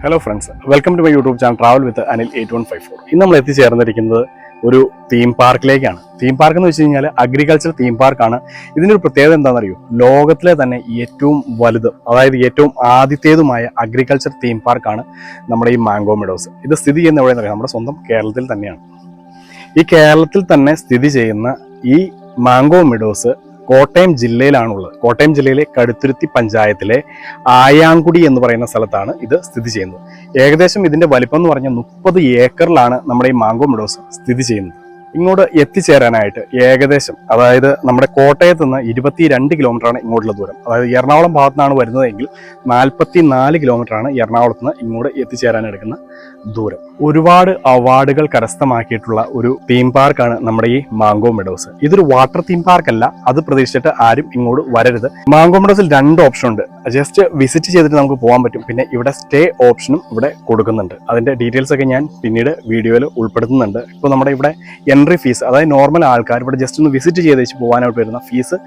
Hello friends welcome to my YouTube channel travel with Anil eight one five four ഇന്ന് നമ്മൾ എത്തിച്ചേർന്നിരിക്കുന്നത് ഒരു theme പാർക്കിലേക്കാണ് theme park എന്ന് വെച്ച് കഴിഞ്ഞാൽ അഗ്രികൾച്ചർ തീം പാർക്കാണ് ഇതിന്റെ ഒരു പ്രത്യേകത എന്താണെന്നറിയോ? ലോകത്തിലെ തന്നെ ഏറ്റവും വലുത് അതായത് ഏറ്റവും ആദ്യത്തേതുമായ അഗ്രികൾച്ചർ തീം പാർക്കാണ് നമ്മുടെ ഈ മാംഗോ മെഡോസ് ഇത് സ്ഥിതി ചെയ്യുന്ന എവിടെയെന്ന് അറിയാം? നമ്മുടെ സ്വന്തം കേരളത്തിൽ തന്നെയാണ്. ഈ കേരളത്തിൽ തന്നെ സ്ഥിതി ചെയ്യുന്ന ഈ മാംഗോ മെഡോസ് കോട്ടയം ജില്ലയിലാണുള്ളത്. കോട്ടയം ജില്ലയിലെ കടുത്തുരുത്തി പഞ്ചായത്തിലെ ആയാങ്കുടി എന്ന് പറയുന്ന സ്ഥലത്താണ് ഇത് സ്ഥിതി ചെയ്യുന്നത്. ഏകദേശം ഇതിന്റെ വലിപ്പം എന്ന് പറഞ്ഞാൽ മുപ്പത് ഏക്കറിലാണ് നമ്മുടെ ഈ മാംഗോ മെഡോസ് സ്ഥിതി ചെയ്യുന്നത്. ഇങ്ങോട്ട് എത്തിച്ചേരാനായിട്ട് ഏകദേശം അതായത് നമ്മുടെ കോട്ടയത്ത് നിന്ന് ഇരുപത്തി രണ്ട് കിലോമീറ്ററാണ് ഇങ്ങോട്ടുള്ള ദൂരം. അതായത് എറണാകുളം ഭാഗത്തു നിന്നാണ് വരുന്നതെങ്കിൽ നാൽപ്പത്തി നാല് കിലോമീറ്ററാണ് എറണാകുളത്ത് നിന്ന് ഇങ്ങോട്ട് എത്തിച്ചേരാൻ എടുക്കുന്ന ദൂരം. ഒരുപാട് അവാർഡുകൾ കരസ്ഥമാക്കിയിട്ടുള്ള ഒരു തീം പാർക്കാണ് നമ്മുടെ ഈ മാംഗോ മെഡോസ് ഇതൊരു വാട്ടർ തീം പാർക്ക് അല്ല അത് പ്രതീക്ഷിച്ചിട്ട് ആരും ഇങ്ങോട്ട് വരരുത്. മാംഗോ മെഡോസിൽ രണ്ട് ഓപ്ഷൻ ഉണ്ട്. ജസ്റ്റ് വിസിറ്റ് ചെയ്തിട്ട് നമുക്ക് പോകാൻ പറ്റും. പിന്നെ ഇവിടെ സ്റ്റേ ഓപ്ഷനും ഇവിടെ കൊടുക്കുന്നുണ്ട്. അതിന്റെ ഡീറ്റെയിൽസ് ഒക്കെ ഞാൻ പിന്നീട് വീഡിയോയിൽ ഉൾപ്പെടുത്തുന്നുണ്ട്. ഇപ്പോൾ നമ്മുടെ ഇവിടെ എൻട്രി ഫീസ് അതായത് നോർമൽ ആൾക്കാർ ഇവിടെ ജസ്റ്റ് ഒന്ന് വിസിറ്റ് ചെയ്ത് വെച്ച് പോകാനായിട്ട് വരുന്ന ഫീസ്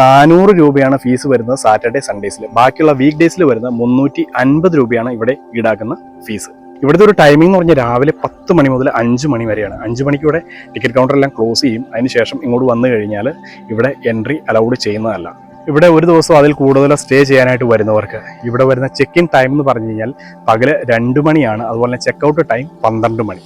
നാനൂറ് രൂപയാണ് ഫീസ് വരുന്നത് സാറ്റർഡേ സൺഡേസിൽ ബാക്കിയുള്ള വീക്ക് ഡേയ്സിൽ വരുന്ന മുന്നൂറ്റി അൻപത് രൂപയാണ് ഇവിടെ ഈടാക്കുന്ന ഫീസ് ഇവിടുത്തെ ഒരു ടൈമിംഗ് എന്ന് പറഞ്ഞാൽ രാവിലെ പത്ത് മണി മുതൽ അഞ്ച് മണി വരെയാണ്. അഞ്ച് മണിക്ക് ഇവിടെ ടിക്കറ്റ് കൗണ്ടർ എല്ലാം ക്ലോസ് ചെയ്യും. അതിനുശേഷം ഇങ്ങോട്ട് വന്നു കഴിഞ്ഞാൽ ഇവിടെ എൻട്രി അലൗഡ് ചെയ്യുന്നതല്ല. ഇവിടെ ഒരു ദിവസം അതിൽ കൂടുതലോ സ്റ്റേ ചെയ്യാനായിട്ട് വരുന്നവർക്ക് ഇവിടെ വരുന്ന ചെക്ക് ഇൻ ടൈം എന്ന് പറഞ്ഞു കഴിഞ്ഞാൽ പകൽ രണ്ട് മണിയാണ്. അതുപോലെ ചെക്ക് ടൈം പന്ത്രണ്ട് മണി.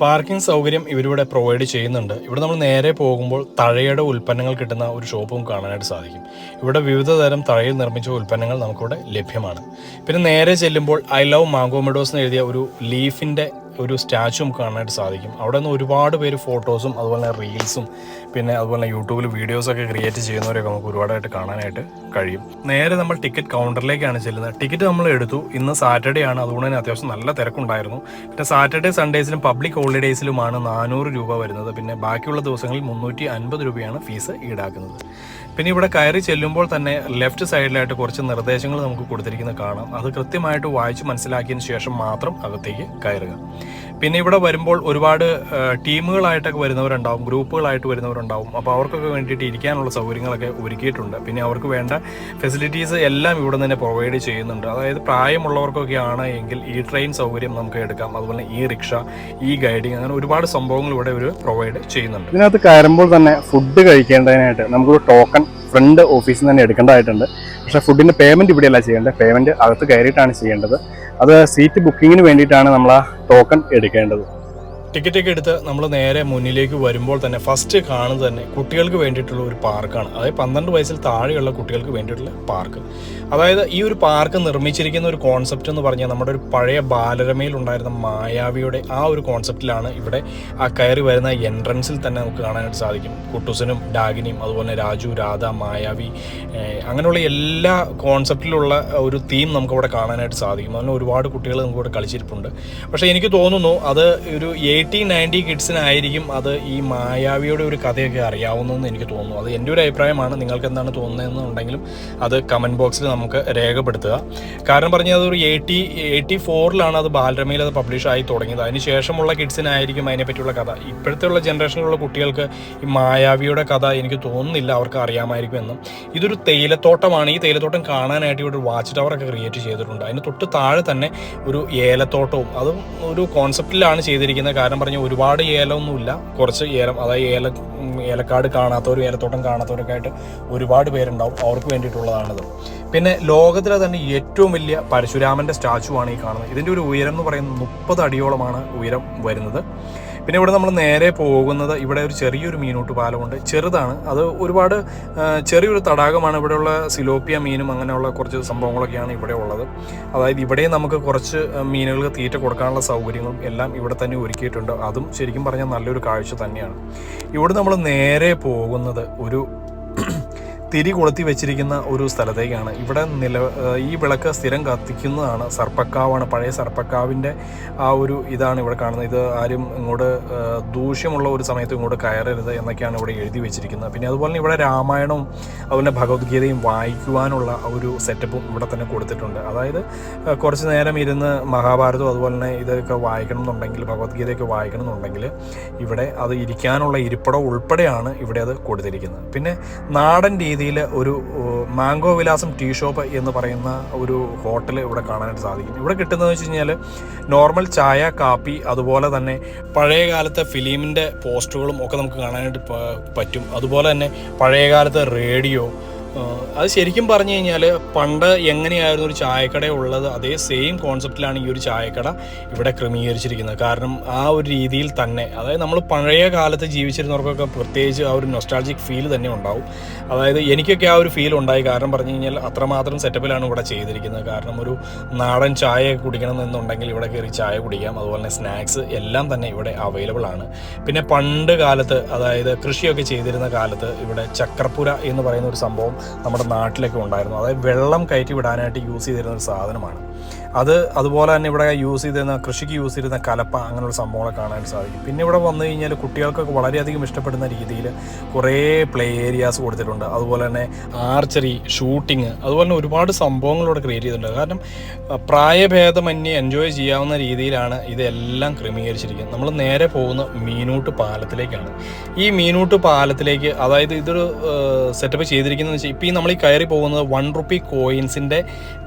പാർക്കിംഗ് സൗകര്യം ഇവരിവിടെ പ്രൊവൈഡ് ചെയ്യുന്നുണ്ട്. ഇവിടെ നമ്മൾ നേരെ പോകുമ്പോൾ തഴയുടെ ഉൽപ്പന്നങ്ങൾ കിട്ടുന്ന ഒരു ഷോപ്പും കാണാനായിട്ട് സാധിക്കും. ഇവിടെ വിവിധ തരം തഴയിൽ നിർമ്മിച്ച ഉൽപ്പന്നങ്ങൾ നമുക്കിവിടെ ലഭ്യമാണ്. പിന്നെ നേരെ ചെല്ലുമ്പോൾ ഐ ലവ് മാംഗോ മെഡോസ് എന്ന് എഴുതിയ ഒരു ലീഫിന്റെ ഒരു സ്റ്റാച്ചു നമുക്ക് കാണാനായിട്ട് സാധിക്കും. അവിടെ നിന്ന് ഒരുപാട് പേര് ഫോട്ടോസും അതുപോലെ തന്നെ റീൽസും പിന്നെ അതുപോലെ യൂട്യൂബിൽ വീഡിയോസൊക്കെ ക്രിയേറ്റ് ചെയ്യുന്നവരൊക്കെ നമുക്ക് ഒരുപാടായിട്ട് കാണാനായിട്ട് കഴിയും. നേരെ നമ്മൾ ടിക്കറ്റ് കൗണ്ടറിലേക്കാണ് ചെല്ലുന്നത്. ടിക്കറ്റ് നമ്മൾ എടുത്തു. ഇന്ന് സാറ്റർഡേ ആണ്. അതുകൊണ്ട് തന്നെ അത്യാവശ്യം നല്ല തിരക്കുണ്ടായിരുന്നു. പിന്നെ സാറ്റർഡേ സൺഡേസിലും പബ്ലിക് ഹോളിഡേയ്സിലുമാണ് നാനൂറ് രൂപ വരുന്നത്. പിന്നെ ബാക്കിയുള്ള ദിവസങ്ങളിൽ മുന്നൂറ്റി അൻപത് രൂപയാണ് ഫീസ് ഈടാക്കുന്നത്. പിന്നെ ഇവിടെ കയറി ചെല്ലുമ്പോൾ തന്നെ ലെഫ്റ്റ് സൈഡിലായിട്ട് കുറച്ച് നിർദ്ദേശങ്ങൾ നമുക്ക് കൊടുത്തിരിക്കുന്നത് കാണാം. അത് കൃത്യമായിട്ട് വായിച്ച് മനസ്സിലാക്കിയതിന് ശേഷം മാത്രം അകത്തേക്ക് കയറുക. പിന്നെ ഇവിടെ വരുമ്പോൾ ഒരുപാട് ടീമുകളായിട്ടൊക്കെ വരുന്നവരുണ്ടാവും ഗ്രൂപ്പുകളായിട്ട് വരുന്നവരുണ്ടാവും. അപ്പോൾ അവർക്കൊക്കെ വേണ്ടിയിട്ട് ഇരിക്കാനുള്ള സൗകര്യങ്ങളൊക്കെ ഒരുക്കിയിട്ടുണ്ട്. പിന്നെ അവർക്ക് വേണ്ട ഫെസിലിറ്റീസ് എല്ലാം ഇവിടെ തന്നെ പ്രൊവൈഡ് ചെയ്യുന്നുണ്ട്. അതായത് പ്രായമുള്ളവർക്കൊക്കെ ആണ് എങ്കിൽ ഈ ട്രെയിൻ സൗകര്യം നമുക്ക് എടുക്കാം. അതുപോലെ ഈ റിക്ഷ ഈ ഗൈഡിങ് അങ്ങനെ ഒരുപാട് സംഭവങ്ങൾ ഇവിടെ ഒരു പ്രൊവൈഡ് ചെയ്യുന്നുണ്ട്. ഇതിനകത്ത് കയറുമ്പോൾ തന്നെ ഫുഡ് കഴിക്കേണ്ടതിനായിട്ട് നമുക്കൊരു ടോക്കൺ ഫ്രണ്ട് ഓഫീസിൽ നിന്ന് തന്നെ എടുക്കേണ്ടതായിട്ടുണ്ട്. പക്ഷേ ഫുഡിന്റെ പേയ്മെന്റ് ഇവിടെയല്ല ചെയ്യേണ്ടത്. പേയ്മെന്റ് അകത്ത് കയറിയിട്ടാണ് ചെയ്യേണ്ടത്. അത് സീറ്റ് ബുക്കിങ്ങിന് വേണ്ടിയിട്ടാണ് നമ്മൾ ആ ടോക്കൺ എടുക്കേണ്ടത്. ടിക്കറ്റ് ഒക്കെ എടുത്ത് നമ്മൾ നേരെ മുന്നിലേക്ക് വരുമ്പോൾ തന്നെ ഫസ്റ്റ് കാണുന്നത് തന്നെ കുട്ടികൾക്ക് വേണ്ടിയിട്ടുള്ള ഒരു പാർക്കാണ്. അതായത് പന്ത്രണ്ട് വയസ്സിൽ താഴെയുള്ള കുട്ടികൾക്ക് വേണ്ടിയിട്ടുള്ള പാർക്ക്. അതായത് ഈ ഒരു പാർക്ക് നിർമ്മിച്ചിരിക്കുന്ന ഒരു കോൺസെപ്റ്റ് എന്ന് പറഞ്ഞാൽ നമ്മുടെ ഒരു പഴയ ബാലരമയിൽ ഉണ്ടായിരുന്ന മായാവിയുടെ ആ ഒരു കോൺസെപ്റ്റിലാണ് ഇവിടെ ആ കയറി വരുന്ന എൻട്രൻസിൽ തന്നെ നമുക്ക് കാണാനായിട്ട് സാധിക്കും. കുട്ടൂസനും ഡാഗിനിയും അതുപോലെ രാജു രാധ മായാവി അങ്ങനെയുള്ള എല്ലാ കോൺസെപ്റ്റിലുള്ള ഒരു തീം നമുക്ക് ഇവിടെ കാണാനായിട്ട് സാധിക്കും. അങ്ങനെ ഒരുപാട് കുട്ടികൾ നമുക്കിവിടെ കളിച്ചിരിപ്പുണ്ട്. പക്ഷേ എനിക്ക് തോന്നുന്നു അത് ഒരു എയ്റ്റി നയന്റി കിഡ്സിനായിരിക്കും അത് ഈ മായാവിയുടെ ഒരു കഥയൊക്കെ അറിയാവുന്നതെന്ന് എനിക്ക് തോന്നുന്നു. അത് എന്റെ ഒരു അഭിപ്രായമാണ്. നിങ്ങൾക്ക് എന്താണ് തോന്നുന്നതെന്നുണ്ടെങ്കിലും അത് കമന്റ് ബോക്സിൽ നമുക്ക് രേഖപ്പെടുത്തുക. കാരണം പറഞ്ഞാൽ അതൊരു എയ്റ്റി എയ്റ്റി ഫോറിലാണ് അത് ബാലരമയിൽ അത് പബ്ലിഷ് ആയി തുടങ്ങിയത്. അതിന് ശേഷമുള്ള കിഡ്സിനായിരിക്കും അതിനെപ്പറ്റിയുള്ള കഥ. ഇപ്പോഴത്തെ ഉള്ള ജനറേഷനിലുള്ള കുട്ടികൾക്ക് ഈ മായാവിയുടെ കഥ എനിക്ക് തോന്നുന്നില്ല അവർക്ക് അറിയാമായിരിക്കും എന്നും. ഇതൊരു തേയിലത്തോട്ടമാണ്. ഈ തേയിലത്തോട്ടം കാണാനായിട്ട് ഇവിടെ ഒരു വാച്ച് ടവർ ഒക്കെ ക്രിയേറ്റ് ചെയ്തിട്ടുണ്ട്. അതിന് തൊട്ട് താഴെ തന്നെ ഒരു ഏലത്തോട്ടവും. അതും ഒരു കോൺസെപ്റ്റിലാണ് ചെയ്തിരിക്കുന്നത് കാരണം പറഞ്ഞാൽ ഒരുപാട് ഏലമൊന്നുമില്ല. കുറച്ച് ഏലം അതായത് ഏല ഏലക്കാട് കാണാത്തവരും ഏലത്തോട്ടം കാണാത്തവരൊക്കെ ആയിട്ട് ഒരുപാട് പേരുണ്ടാവും. അവർക്ക് വേണ്ടിയിട്ടുള്ളതാണിത്. പിന്നെ ലോകത്തിലെ തന്നെ ഏറ്റവും വലിയ പരശുരാമന്റെ സ്റ്റാച്ചു ആണ് ഈ കാണുന്നത്. ഇതിന്റെ ഒരു ഉയരം എന്ന് പറയുന്നത് മുപ്പത് അടിയോളമാണ് ഉയരം വരുന്നത്. പിന്നെ ഇവിടെ നമ്മൾ നേരെ പോകുന്നത് ഇവിടെ ഒരു ചെറിയൊരു മീനോട്ട് പാലമുണ്ട്. ചെറുതാണ്. അത് ഒരുപാട് ചെറിയൊരു തടാകമാണ് ഇവിടെയുള്ള സിലോപ്പിയ മീനും അങ്ങനെയുള്ള കുറച്ച് സംഭവങ്ങളൊക്കെയാണ് ഇവിടെ ഉള്ളത്. അതായത് ഇവിടെ നമുക്ക് കുറച്ച് മീനുകൾക്ക് തീറ്റ കൊടുക്കാനുള്ള സൗകര്യങ്ങളും എല്ലാം ഇവിടെ തന്നെ ഒരുക്കിയിട്ടുണ്ട്. അതും ശരിക്കും പറഞ്ഞാൽ നല്ലൊരു കാഴ്ച തന്നെയാണ്. ഇവിടെ നമ്മൾ നേരെ പോകുന്നത് ഒരു തിരി കൊളുത്തി വെച്ചിരിക്കുന്ന ഒരു സ്ഥലത്തേക്കാണ്. ഇവിടെ നില ഈ വിളക്ക് സ്ഥിരം കത്തിക്കുന്നതാണ് സർപ്പക്കാവാണ്. പഴയ സർപ്പക്കാവിന്റെ ആ ഒരു ഇതാണ് ഇവിടെ കാണുന്നത്. ഇത് ആരും ഇങ്ങോട്ട് ദൂഷ്യമുള്ള ഒരു സമയത്ത് ഇങ്ങോട്ട് കയറരുത് എന്നൊക്കെയാണ് ഇവിടെ എഴുതി വെച്ചിരിക്കുന്നത്. പിന്നെ അതുപോലെ തന്നെ ഇവിടെ രാമായണവും അതുപോലെ ഭഗവത്ഗീതയും വായിക്കുവാനുള്ള ഒരു സെറ്റപ്പും ഇവിടെ തന്നെ കൊടുത്തിട്ടുണ്ട്. അതായത് കുറച്ച് നേരം ഇരുന്ന് മഹാഭാരതവും അതുപോലെ തന്നെ ഇതൊക്കെ വായിക്കണം എന്നുണ്ടെങ്കിൽ ഭഗവത്ഗീതയൊക്കെ വായിക്കണം എന്നുണ്ടെങ്കിൽ ഇവിടെ അത് ഇരിക്കാനുള്ള ഇരിപ്പിടം ഉൾപ്പെടെയാണ് ഇവിടെ അത് കൊടുത്തിരിക്കുന്നത്. പിന്നെ നാടൻ രീതിയിൽ രീതിയിൽ ഒരു മാംഗോ വിലാസം ടീ ഷോപ്പ് എന്ന് പറയുന്ന ഒരു ഹോട്ടൽ ഇവിടെ കാണാനായിട്ട് സാധിക്കും ഇവിടെ കിട്ടുന്നതെന്ന് വെച്ച് കഴിഞ്ഞാൽ നോർമൽ ചായ കാപ്പി അതുപോലെ തന്നെ പഴയ കാലത്തെ ഫിലിമിന്റെ പോസ്റ്ററുകളും ഒക്കെ നമുക്ക് കാണാനായിട്ട് പറ്റും. അതുപോലെ തന്നെ പഴയ കാലത്തെ റേഡിയോ അത് ശരിക്കും പറഞ്ഞു കഴിഞ്ഞാൽ പണ്ട് എങ്ങനെയായിരുന്നു ഒരു ചായക്കട ഉള്ളത്? അതേ സെയിം കോൺസെപ്റ്റിലാണ് ഈ ഒരു ചായക്കട ഇവിടെ ക്രമീകരിച്ചിരിക്കുന്നത്. കാരണം ആ ഒരു രീതിയിൽ തന്നെ അതായത് നമ്മൾ പഴയ കാലത്ത് ജീവിച്ചിരുന്നവർക്കൊക്കെ പ്രത്യേകിച്ച് ആ ഒരു നൊസ്റ്റാൾജിക് ഫീൽ തന്നെ ഉണ്ടാവും. അതായത് എനിക്കൊക്കെ ആ ഒരു ഫീൽ ഉണ്ടായി. കാരണം പറഞ്ഞു കഴിഞ്ഞാൽ അത്രമാത്രം സെറ്റപ്പിലാണ് ഇവിടെ ചെയ്തിരിക്കുന്നത്. കാരണം ഒരു നാടൻ ചായ കുടിക്കണം എന്നുണ്ടെങ്കിൽ ഇവിടെ കയറി ചായ കുടിക്കാം. അതുപോലെ തന്നെ സ്നാക്സ് എല്ലാം തന്നെ ഇവിടെ അവൈലബിൾ ആണ്. പിന്നെ പണ്ട് കാലത്ത് അതായത് കൃഷിയൊക്കെ ചെയ്തിരുന്ന കാലത്ത് ഇവിടെ ചക്രപ്പുര എന്ന് പറയുന്ന ഒരു സംഭവം നമ്മുടെ നാട്ടിലൊക്കെ ഉണ്ടായിരുന്നു. അതായത് വെള്ളം കയറ്റി വിടാനായിട്ട് യൂസ് ചെയ്തിരുന്ന ഒരു സാധനമാണ്. അത് അതുപോലെ തന്നെ ഇവിടെ യൂസ് ചെയ്തിരുന്ന കൃഷിക്ക് യൂസ് ചെയ്തിരുന്ന കലപ്പ അങ്ങനെയുള്ള സംഭവങ്ങളെ കാണാൻ സാധിക്കും. പിന്നെ ഇവിടെ വന്നു കഴിഞ്ഞാൽ കുട്ടികൾക്കൊക്കെ വളരെയധികം ഇഷ്ടപ്പെടുന്ന രീതിയിൽ കുറേ പ്ലേ ഏരിയാസ് കൊടുത്തിട്ടുണ്ട്. അതുപോലെ തന്നെ ആർച്ചറി ഷൂട്ടിങ് അതുപോലെ തന്നെ ഒരുപാട് സംഭവങ്ങൾ ഇവിടെ ക്രിയേറ്റ് ചെയ്തിട്ടുണ്ട്. കാരണം പ്രായഭേദമന്യെ എൻജോയ് ചെയ്യാവുന്ന രീതിയിലാണ് ഇതെല്ലാം ക്രമീകരിച്ചിരിക്കുന്നത്. നമ്മൾ നേരെ പോകുന്ന മീനൂട്ട് പാലത്തിലേക്കാണ്. ഈ മീനൂട്ട് പാലത്തിലേക്ക് അതായത് ഇതൊരു സെറ്റപ്പ് ചെയ്തിരിക്കുന്നത് വെച്ചാൽ ഇപ്പോൾ ഈ നമ്മൾ ഈ കയറി പോകുന്നത് വൺ റുപ്പി കോയിൻസിന്റെ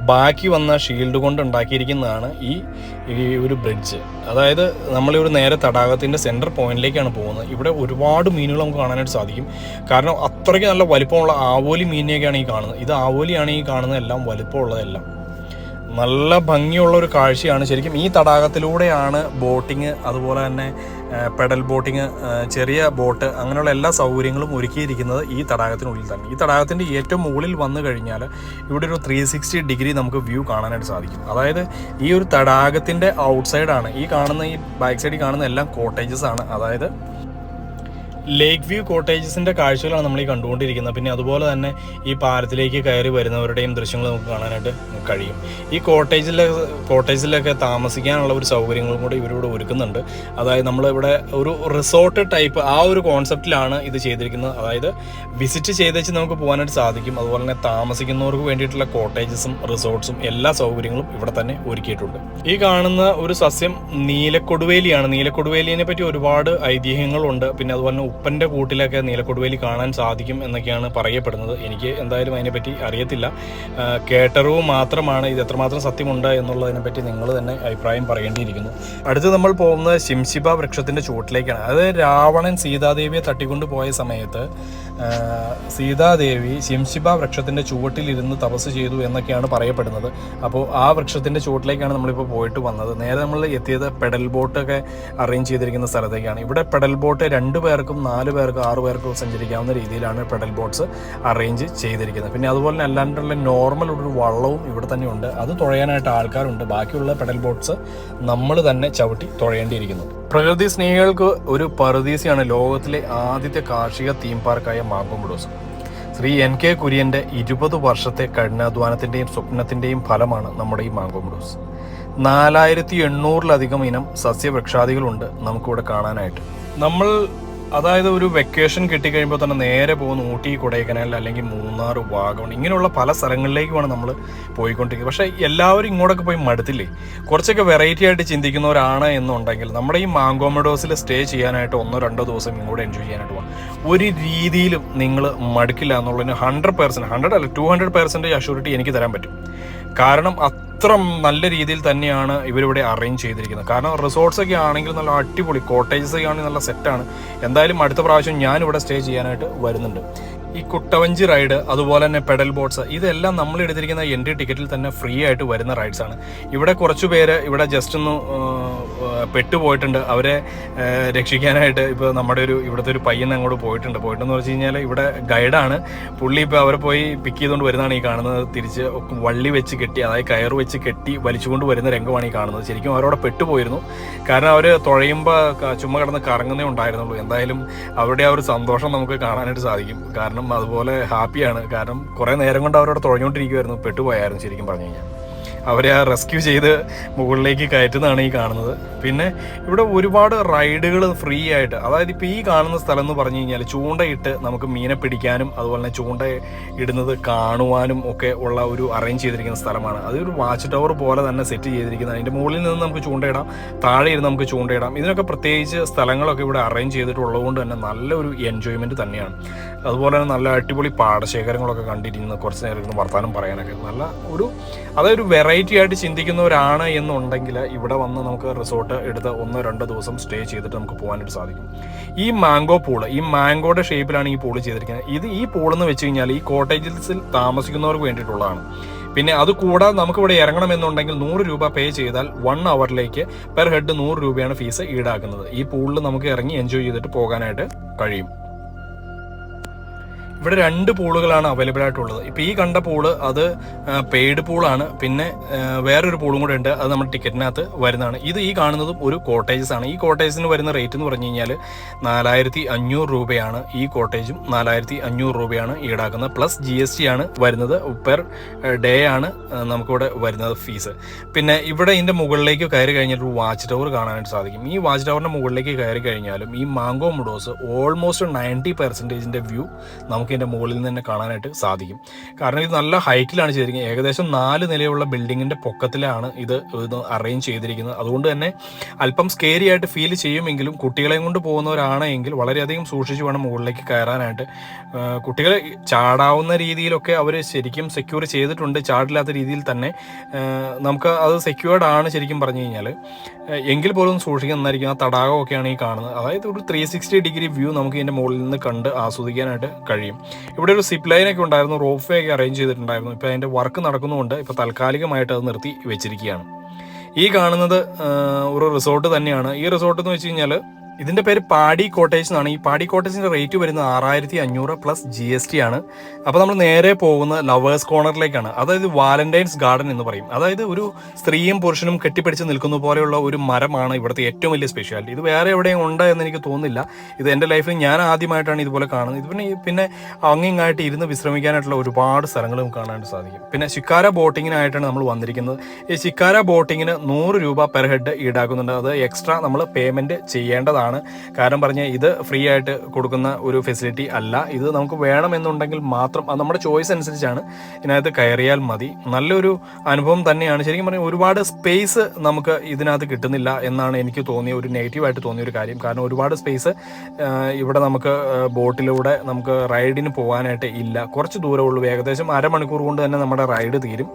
ബാക്കി വന്ന ഷീൽഡ് കൊണ്ട് ഉണ്ടാക്കിയിരിക്കുന്നതാണ് ഈ ഈ ഒരു ബ്രിഡ്ജ് അതായത് നമ്മൾ ഒരു നേരെ തടാകത്തിന്റെ സെന്റർ പോയിന്റിലേക്കാണ് പോകുന്നത്. ഇവിടെ ഒരുപാട് മീനുകൾ നമുക്ക് കാണാനായിട്ട് സാധിക്കും. കാരണം അത്രയ്ക്ക് നല്ല വലിപ്പമുള്ള ആവോലി മീനിനെയൊക്കെയാണ് ഈ കാണുന്നത്. ഇത് ആവോലിയാണ് ഈ കാണുന്നതെല്ലാം വലിപ്പമുള്ളതെല്ലാം. നല്ല ഭംഗിയുള്ള ഒരു കാഴ്ചയാണ് ശരിക്കും ഈ തടാകത്തിലൂടെയാണ് ബോട്ടിങ് അതുപോലെ തന്നെ പെഡൽ ബോട്ടിങ് ചെറിയ ബോട്ട് അങ്ങനെയുള്ള എല്ലാ സൗകര്യങ്ങളും ഒരുക്കിയിരിക്കുന്നത് ഈ തടാകത്തിനുള്ളിൽ തന്നെ. ഈ തടാകത്തിന്റെ ഏറ്റവും മുകളിൽ വന്നു കഴിഞ്ഞാൽ ഇവിടെ ഒരു ത്രീ സിക്സ്റ്റി ഡിഗ്രി നമുക്ക് വ്യൂ കാണാനായിട്ട് സാധിക്കും. അതായത് ഈ ഒരു തടാകത്തിന്റെ ഔട്ട്സൈഡാണ്. ഈ കാണുന്ന ഈ ബാക്ക് സൈഡിൽ കാണുന്ന എല്ലാം കോട്ടേജസ് ആണ്. അതായത് ലേക്ക് വ്യൂ കോട്ടേജസിന്റെ കാഴ്ചകളാണ് നമ്മൾ ഈ കണ്ടുകൊണ്ടിരിക്കുന്നത്. പിന്നെ അതുപോലെ തന്നെ ഈ പാലത്തിലേക്ക് കയറി വരുന്നവരുടെയും ദൃശ്യങ്ങൾ നമുക്ക് കാണാനായിട്ട് കഴിയും. ഈ കോട്ടേജിലെ കോട്ടേജിലൊക്കെ താമസിക്കാനുള്ള ഒരു സൗകര്യങ്ങളും കൂടി ഇവരിവിടെ ഒരുക്കുന്നുണ്ട്. അതായത് നമ്മളിവിടെ ഒരു റിസോർട്ട് ടൈപ്പ് ആ ഒരു കോൺസെപ്റ്റിലാണ് ഇത് ചെയ്തിരിക്കുന്നത്. അതായത് വിസിറ്റ് ചെയ്തേച്ച് നമുക്ക് പോകാനായിട്ട് സാധിക്കും. അതുപോലെ തന്നെ താമസിക്കുന്നവർക്ക് വേണ്ടിയിട്ടുള്ള കോട്ടേജസും റിസോർട്ട്സും എല്ലാ സൗകര്യങ്ങളും ഇവിടെ തന്നെ ഒരുക്കിയിട്ടുണ്ട്. ഈ കാണുന്ന ഒരു സസ്യം നീലക്കൊടുവേലിയാണ്. നീലക്കൊടുവേലിനെ പറ്റി ഒരുപാട് ഐതിഹ്യങ്ങളുണ്ട്. പിന്നെ അതുപോലെ തന്നെ ഉപ്പന്റെ കൂട്ടിലൊക്കെ നീലക്കൊടുവേലി കാണാൻ സാധിക്കും എന്നൊക്കെയാണ് പറയപ്പെടുന്നത്. എനിക്ക് എന്തായാലും അതിനെപ്പറ്റി അറിയത്തില്ല. കേട്ടറിവ് മാത്രമാണ് ഇത് എത്രമാത്രം സത്യമുണ്ട് എന്നുള്ളതിനെപ്പറ്റി നിങ്ങൾ തന്നെ അഭിപ്രായം പറയേണ്ടിയിരിക്കുന്നു. അടുത്ത് നമ്മൾ പോകുന്നത് ശിംശിബ വൃക്ഷത്തിന്റെ ചുവട്ടിലേക്കാണ്. അത് രാവണൻ സീതാദേവിയെ തട്ടിക്കൊണ്ട് പോയ സമയത്ത് സീതാദേവി ശിംശിബ വൃക്ഷത്തിന്റെ ചുവട്ടിലിരുന്ന് തപസ് ചെയ്തു എന്നൊക്കെയാണ് പറയപ്പെടുന്നത്. അപ്പോൾ ആ വൃക്ഷത്തിന്റെ ചുവട്ടിലേക്കാണ് നമ്മളിപ്പോൾ പോയിട്ട് വന്നത്. നേരെ നമ്മൾ എത്തിയത് പെഡൽ ബോട്ടൊക്കെ അറേഞ്ച് ചെയ്തിരിക്കുന്ന സ്ഥലത്തേക്കാണ്. ഇവിടെ പെഡൽ ബോട്ട് രണ്ടു പേർക്കും നാല് പേർക്ക് ആറ് പേർക്ക് സഞ്ചരിക്കാവുന്ന രീതിയിലാണ് പെഡൽ ബോട്ട്സ് അറേഞ്ച് ചെയ്തിരിക്കുന്നത്. പിന്നെ അതുപോലെ തന്നെ അല്ലാണ്ടുള്ള നോർമൽ ഒരു വള്ളവും ഇവിടെ തന്നെ ഉണ്ട്. അത് തുഴയാനായിട്ട് ആൾക്കാരുണ്ട്. ബാക്കിയുള്ള പെഡൽ ബോട്ട്സ് നമ്മൾ തന്നെ ചവിട്ടി തുഴയേണ്ടിയിരിക്കുന്നു. പ്രകൃതി സ്നേഹികൾക്ക് ഒരു പറുദീസയാണ് ലോകത്തിലെ ആദ്യത്തെ കാർഷിക theme പാർക്കായ mango meadows Shri N K കുര്യന്റെ ഇരുപത് വർഷത്തെ കഠിനാധ്വാനത്തിന്റെയും സ്വപ്നത്തിന്റെയും ഫലമാണ് നമ്മുടെ ഈ മാങ്കോമുഡോസ് നാലായിരത്തി എണ്ണൂറിലധികം ഇനം സസ്യവൃക്ഷാദികളുണ്ട് നമുക്കിവിടെ കാണാനായിട്ട്. നമ്മൾ അതായത് ഒരു വെക്കേഷൻ കിട്ടിക്കഴിയുമ്പോൾ തന്നെ നേരെ പോകുന്ന ഊട്ടി കൊടൈക്കനാൽ അല്ലെങ്കിൽ മൂന്നാർ വാഗമൺ ഇങ്ങനെയുള്ള പല സ്ഥലങ്ങളിലേക്കുമാണ് നമ്മൾ പോയിക്കൊണ്ടിരിക്കുന്നത്. പക്ഷേ എല്ലാവരും ഇങ്ങോട്ടൊക്കെ പോയി മടുത്തില്ലേ? കുറച്ചൊക്കെ വെറൈറ്റി ആയിട്ട് ചിന്തിക്കുന്നവരാണ് എന്നുണ്ടെങ്കിൽ നമ്മുടെ ഈ മാങ്കോമഡോസിൽ സ്റ്റേ ചെയ്യാനായിട്ട് ഒന്നോ രണ്ടോ ദിവസം ഇങ്ങോട്ട് എൻജോയ് ചെയ്യാനായിട്ട് പോകാം ഒരു രീതിയിലും നിങ്ങൾ മടുക്കില്ല എന്നുള്ളതിന് ഹൺഡ്രഡ് പെർസെന്റ് ഹൺഡ്രഡ് അല്ല ടു ഹൺഡ്രഡ് പെർസെന്റേജ് അഷ്യൂരിറ്റി എനിക്ക് തരാൻ പറ്റും. കാരണം അത്ര നല്ല രീതിയിൽ തന്നെയാണ് ഇവരിവിടെ അറേഞ്ച് ചെയ്തിരിക്കുന്നത്. കാരണം റിസോർട്ട്സ് ഒക്കെ ആണെങ്കിൽ നല്ല അടിപൊളി കോട്ടേജസ് ഒക്കെ ആണെങ്കിൽ നല്ല സെറ്റാണ് എന്തായാലും അടുത്ത പ്രാവശ്യം ഞാനിവിടെ സ്റ്റേ ചെയ്യാനായിട്ട് വരുന്നുണ്ട്. ഈ കുട്ടവഞ്ചി റൈഡ് അതുപോലെ തന്നെ പെഡൽ ബോട്ട്സ് ഇതെല്ലാം നമ്മൾ എടുത്തിരിക്കുന്ന എന്റെ ടിക്കറ്റിൽ തന്നെ ഫ്രീ ആയിട്ട് വരുന്ന റൈഡ്സ് ആണ്. ഇവിടെ കുറച്ച് പേര് ഇവിടെ ജസ്റ്റ് ഒന്ന് പെട്ടുപോയിട്ടുണ്ട്. അവരെ രക്ഷിക്കാനായിട്ട് ഇപ്പോൾ നമ്മുടെ ഒരു ഇവിടുത്തെ ഒരു പയ്യൻ അങ്ങോട്ട് പോയിട്ടുണ്ട്. പോയിട്ടെന്ന് വെച്ച് കഴിഞ്ഞാൽ ഇവിടെ ഗൈഡാണ് പുള്ളി ഇപ്പോൾ അവരെ പോയി പിക്ക് ചെയ്തുകൊണ്ട് വരുന്നതാണ് ഈ കാണുന്നത്. തിരിച്ച് വള്ളി വെച്ച് കെട്ടി അതായത് കയർ വെച്ച് കെട്ടി വലിച്ചുകൊണ്ട് വരുന്ന രംഗമാണ് ഈ കാണുന്നത്. ശരിക്കും അവരവിടെ പെട്ടുപോയിരുന്നു. കാരണം അവർ തുഴയുമ്പോൾ ചുമ്മാ കിടന്ന് കറങ്ങുന്നേ ഉണ്ടായിരുന്നുള്ളൂ. എന്തായാലും അവരുടെ ആ ഒരു സന്തോഷം നമുക്ക് കാണാനായിട്ട് സാധിക്കും. കാരണം അതുപോലെ ഹാപ്പിയാണ്. കാരണം കുറേ നേരം കൊണ്ട് അവരോട് തുഴഞ്ഞുകൊണ്ടിരിക്കുമായിരുന്നു പെട്ടുപോയായിരുന്നു ശരിക്കും പറഞ്ഞു കഴിഞ്ഞാൽ. അവരെ ആ റെസ്ക്യൂ ചെയ്ത് മുകളിലേക്ക് കയറ്റുന്നതാണ് ഈ കാണുന്നത്. പിന്നെ ഇവിടെ ഒരുപാട് റൈഡുകൾ ഫ്രീ ആയിട്ട് അതായത് ഇപ്പോൾ ഈ കാണുന്ന സ്ഥലം എന്ന് പറഞ്ഞു കഴിഞ്ഞാൽ ചൂണ്ടയിട്ട് നമുക്ക് മീനെ പിടിക്കാനും അതുപോലെ തന്നെ ചൂണ്ട ഇടുന്നത് കാണുവാനും ഒക്കെ ഉള്ള ഒരു അറേഞ്ച് ചെയ്തിരിക്കുന്ന സ്ഥലമാണ്. അതൊരു വാച്ച് ടവർ പോലെ തന്നെ സെറ്റ് ചെയ്തിരിക്കുന്നത് അതിന്റെ മുകളിൽ നിന്ന് നമുക്ക് ചൂണ്ടയിടാം താഴെ ഇരുന്ന് നമുക്ക് ചൂണ്ടയിടാം ഇതിനൊക്കെ പ്രത്യേകിച്ച് സ്ഥലങ്ങളൊക്കെ ഇവിടെ അറേഞ്ച് ചെയ്തിട്ടുള്ളതുകൊണ്ട് തന്നെ നല്ലൊരു എൻജോയ്മെന്റ് തന്നെയാണ്. അതുപോലെ തന്നെ നല്ല അടിപൊളി പാടശേഖരങ്ങളൊക്കെ കണ്ടിരിക്കുന്നത് കുറച്ച് നേരം ഇരുന്ന് വർത്തമാനം പറയാനൊക്കെ നല്ല ഒരു അതൊരു വെറൈറ്റി ആയിട്ട് ചിന്തിക്കുന്നവരാണ് എന്നുണ്ടെങ്കിൽ ഇവിടെ വന്ന് നമുക്ക് റിസോർട്ട് എടുത്ത് ഒന്ന് രണ്ട് ദിവസം സ്റ്റേ ചെയ്തിട്ട് നമുക്ക് പോകാനായിട്ട് സാധിക്കും. ഈ മാംഗോ പൂൾ ഈ മാംഗോയുടെ ഷേപ്പിലാണ് ഈ പൂൾ ചെയ്തിരിക്കുന്നത്. ഇത് ഈ പൂളെന്ന് വെച്ച് കഴിഞ്ഞാൽ ഈ കോട്ടേജിൽ താമസിക്കുന്നവർക്ക് വേണ്ടിയിട്ടുള്ളതാണ്. പിന്നെ അത് കൂടാതെ നമുക്ക് ഇവിടെ ഇറങ്ങണമെന്നുണ്ടെങ്കിൽ നൂറ് രൂപ പേ ചെയ്താൽ വൺ അവറിലേക്ക് പെർ ഹെഡ് നൂറ് രൂപയാണ് ഫീസ് ഈടാക്കുന്നത്. ഈ പൂളിൽ നമുക്ക് ഇറങ്ങി എൻജോയ് ചെയ്തിട്ട് പോകാനായിട്ട് കഴിയും. ഇവിടെ രണ്ട് പൂളുകളാണ് അവൈലബിൾ ആയിട്ടുള്ളത്. ഇപ്പോൾ ഈ കണ്ട പൂൾ അത് പെയ്ഡ് പൂളാണ്. പിന്നെ വേറൊരു പൂളും കൂടെ ഉണ്ട്. അത് നമ്മുടെ ടിക്കറ്റിനകത്ത് വരുന്നതാണ്. ഇത് ഈ കാണുന്നതും ഒരു കോട്ടേജസ് ആണ്. ഈ കോട്ടേജിന് വരുന്ന റേറ്റ് എന്ന് പറഞ്ഞു കഴിഞ്ഞാൽ നാലായിരത്തി അഞ്ഞൂറ് രൂപയാണ്. ഈ കോട്ടേജും നാലായിരത്തി അഞ്ഞൂറ് രൂപയാണ് ഈടാക്കുന്നത്. പ്ലസ് ജി എസ് ടി ആണ് വരുന്നത് പെർ ഡേ ആണ് നമുക്കിവിടെ വരുന്നത് ഫീസ് പിന്നെ ഇവിടെ ഇതിന്റെ മുകളിലേക്ക് കയറി കഴിഞ്ഞാൽ ഒരു വാച്ച് ടവർ കാണാനായിട്ട് സാധിക്കും. ഈ വാച്ച് ടവറിന്റെ മുകളിലേക്ക് കയറി കഴിഞ്ഞാലും ഈ മാംഗോ മുഡോസ് ഓൾമോസ്റ്റ് നയന്റി പെർസെന്റേജിന്റെ വ്യൂ നമുക്ക് ഇതിന്റെ മുകളിൽ നിന്ന് തന്നെ കാണാനായിട്ട് സാധിക്കും. കാരണം ഇത് നല്ല ഹൈറ്റിലാണ് ചെയ്തിരിക്കുന്നത്. ഏകദേശം നാല് നിലയുള്ള ബിൽഡിങ്ങിന്റെ പൊക്കത്തിലാണ് ഇത് ഇത് അറേഞ്ച് ചെയ്തിരിക്കുന്നത്. അതുകൊണ്ട് തന്നെ അല്പം സ്കേരി ആയിട്ട് ഫീൽ ചെയ്യുമെങ്കിലും കുട്ടികളെയും കൊണ്ട് പോകുന്നവരാണെങ്കിൽ വളരെയധികം സൂക്ഷിച്ച് വേണം മുകളിലേക്ക് കയറാനായിട്ട്. കുട്ടികൾ ചാടാവുന്ന രീതിയിലൊക്കെ അവർ ശരിക്കും സെക്യൂർ ചെയ്തിട്ടുണ്ട്. ചാടില്ലാത്ത രീതിയിൽ തന്നെ നമുക്ക് അത് സെക്യൂർഡ് ആണ് ശരിക്കും പറഞ്ഞു കഴിഞ്ഞാൽ എങ്കിൽ പോലും സൂക്ഷിക്കാൻ നന്നായിരിക്കും. ആ തടാകമൊക്കെയാണ് ഈ കാണുന്നത്. അതായത് ഒരു ത്രീ സിക്സ്റ്റി ഡിഗ്രി വ്യൂ നമുക്ക് ഇതിന്റെ മുകളിൽ നിന്ന് കണ്ട് ആസ്വദിക്കാനായിട്ട് കഴിയും. ഇവിടെ ഒരു സിപ്പ് ലൈനൊക്കെ ഉണ്ടായിരുന്നു റോപ്പ് വേ ഒക്കെ അറേഞ്ച് ചെയ്തിട്ടുണ്ടായിരുന്നു. ഇപ്പോൾ അതിന്റെ വർക്ക് നടക്കുന്നുണ്ട് ഇപ്പോൾ താൽക്കാലികമായിട്ട് അത് നിർത്തി വെച്ചിരിക്കുകയാണ്. ഈ കാണുന്നത് ഒരു റിസോർട്ട് തന്നെയാണ്. ഈ റിസോർട്ട് എന്ന് വെച്ച് കഴിഞ്ഞാൽ ഇതിന്റെ പേര് പാടി കോട്ടേജ് എന്നാണ്. ഈ പാടി കോട്ടേജിന്റെ റേറ്റ് വരുന്നത് ആറായിരത്തി അഞ്ഞൂറ് പ്ലസ് ജി എസ് ടി ആണ്. അപ്പോൾ നമ്മൾ നേരെ പോകുന്ന ലവേഴ്സ് കോർണറിലേക്കാണ് അതായത് വാലന്റൈൻസ് ഗാർഡൻ എന്ന് പറയും. അതായത് ഒരു സ്ത്രീയും പുരുഷനും കെട്ടിപ്പിടിച്ച് നിൽക്കുന്ന പോലെയുള്ള ഒരു മരമാണ് ഇവിടുത്തെ ഏറ്റവും വലിയ സ്പെഷ്യാലിറ്റി ഇത് വേറെ എവിടെയും ഉണ്ട് എന്ന് എനിക്ക് തോന്നുന്നില്ല. ഇത് എന്റെ ലൈഫിൽ ഞാൻ ആദ്യമായിട്ടാണ് ഇതുപോലെ കാണുന്നത്. ഇത് പിന്നെ പിന്നെ അങ്ങിങ്ങായിട്ട് ഇരുന്ന് വിശ്രമിക്കാനായിട്ടുള്ള ഒരുപാട് സ്ഥലങ്ങളും കാണാനായിട്ട് സാധിക്കും. പിന്നെ ശിക്കാര ബോട്ടിങ്ങിനായിട്ടാണ് നമ്മൾ വന്നിരിക്കുന്നത്. ഈ ശിക്കാര ബോട്ടിങ്ങിന് നൂറ് രൂപ പെർ ഹെഡ് ഈടാക്കുന്നുണ്ട്. അത് എക്സ്ട്രാ നമ്മൾ പേയ്മെന്റ് ചെയ്യേണ്ടതാണ്. കാരണം പറഞ്ഞാൽ ഇത് ഫ്രീ ആയിട്ട് കൊടുക്കുന്ന ഒരു ഫെസിലിറ്റി അല്ല. ഇത് നമുക്ക് വേണമെന്നുണ്ടെങ്കിൽ മാത്രം അത് നമ്മുടെ ചോയ്സ് അനുസരിച്ചാണ് ഇതിനകത്ത് കയറിയാൽ മതി. നല്ലൊരു അനുഭവം തന്നെയാണ്. ശരിക്കും പറഞ്ഞാൽ ഒരുപാട് സ്പേസ് നമുക്ക് ഇതിനകത്ത് കിട്ടുന്നില്ല എന്നാണ് എനിക്ക് തോന്നിയ ഒരു നെഗറ്റീവായിട്ട് തോന്നിയ ഒരു കാര്യം. കാരണം ഒരുപാട് സ്പേസ് ഇവിടെ നമുക്ക് ബോട്ടിലൂടെ നമുക്ക് റൈഡിന് പോകാനായിട്ട് ഇല്ല. കുറച്ച് ദൂരമുള്ളൂ ഏകദേശം അരമണിക്കൂർ കൊണ്ട് തന്നെ നമ്മുടെ റൈഡ് തീരും.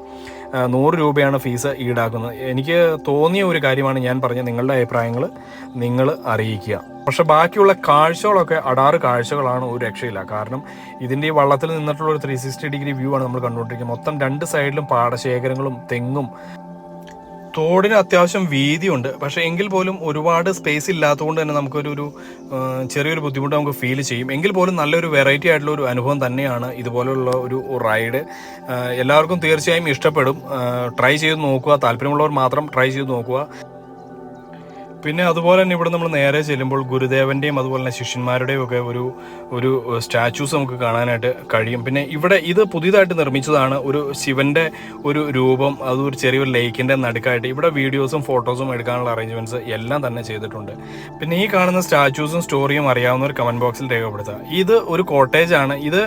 നൂറ് രൂപയാണ് ഫീസ് ഈടാക്കുന്നത്. എനിക്ക് തോന്നിയ ഒരു കാര്യമാണ് ഞാൻ പറഞ്ഞ നിങ്ങളുടെ അഭിപ്രായങ്ങൾ നിങ്ങൾ അറിയിക്കുക. പക്ഷെ ബാക്കിയുള്ള കാഴ്ചകളൊക്കെ അടാറ് കാഴ്ചകളാണ് ഒരു രക്ഷയില്ല. കാരണം ഇതിന്റെ ഈ വള്ളത്തിൽ നിന്നിട്ടുള്ള ഒരു ത്രീ സിക്സ്റ്റി ഡിഗ്രി വ്യൂ ആണ് നമ്മൾ കണ്ടുകൊണ്ടിരിക്കുന്നത്. മൊത്തം രണ്ട് സൈഡിലും പാടശേഖരങ്ങളും തെങ്ങും തോടിന് അത്യാവശ്യം വീതിയുണ്ട്. പക്ഷേ എങ്കിൽ പോലും ഒരുപാട് സ്പേസ് ഇല്ലാത്തതുകൊണ്ട് തന്നെ നമുക്കൊരു ഒരു ചെറിയൊരു ബുദ്ധിമുട്ട് നമുക്ക് ഫീൽ ചെയ്യും. എങ്കിൽ പോലും നല്ലൊരു വെറൈറ്റി ആയിട്ടുള്ള ഒരു അനുഭവം തന്നെയാണ് ഇതുപോലുള്ള ഒരു റൈഡ് എല്ലാവർക്കും തീർച്ചയായും ഇഷ്ടപ്പെടും. ട്രൈ ചെയ്ത് നോക്കുക. താല്പര്യമുള്ളവർ മാത്രം ട്രൈ ചെയ്ത് നോക്കുക. പിന്നെ അതുപോലെ തന്നെ ഇവിടെ നമ്മൾ നേരെ ചെല്ലുമ്പോൾ ഗുരുദേവന്റെയും അതുപോലെ തന്നെ ശിഷ്യന്മാരുടെയും ഒക്കെ ഒരു ഒരു സ്റ്റാച്യൂസ് നമുക്ക് കാണാനായിട്ട് കഴിയും. പിന്നെ ഇവിടെ ഇത് പുതിയതായിട്ട് നിർമ്മിച്ചതാണ് ഒരു ശിവന്റെ ഒരു രൂപം അത് ഒരു ചെറിയൊരു ലേക്കിന്റെ നടുക്കായിട്ട്. ഇവിടെ വീഡിയോസും ഫോട്ടോസും എടുക്കാനുള്ള അറേഞ്ച്മെന്റ്സ് എല്ലാം തന്നെ ചെയ്തിട്ടുണ്ട്. പിന്നെ ഈ കാണുന്ന സ്റ്റാച്യൂസും സ്റ്റോറിയും അറിയാവുന്നവർ കമന്റ് ബോക്സിൽ രേഖപ്പെടുത്തുക ഇത് ഒരു കോട്ടേജ് ആണ്. ഇത്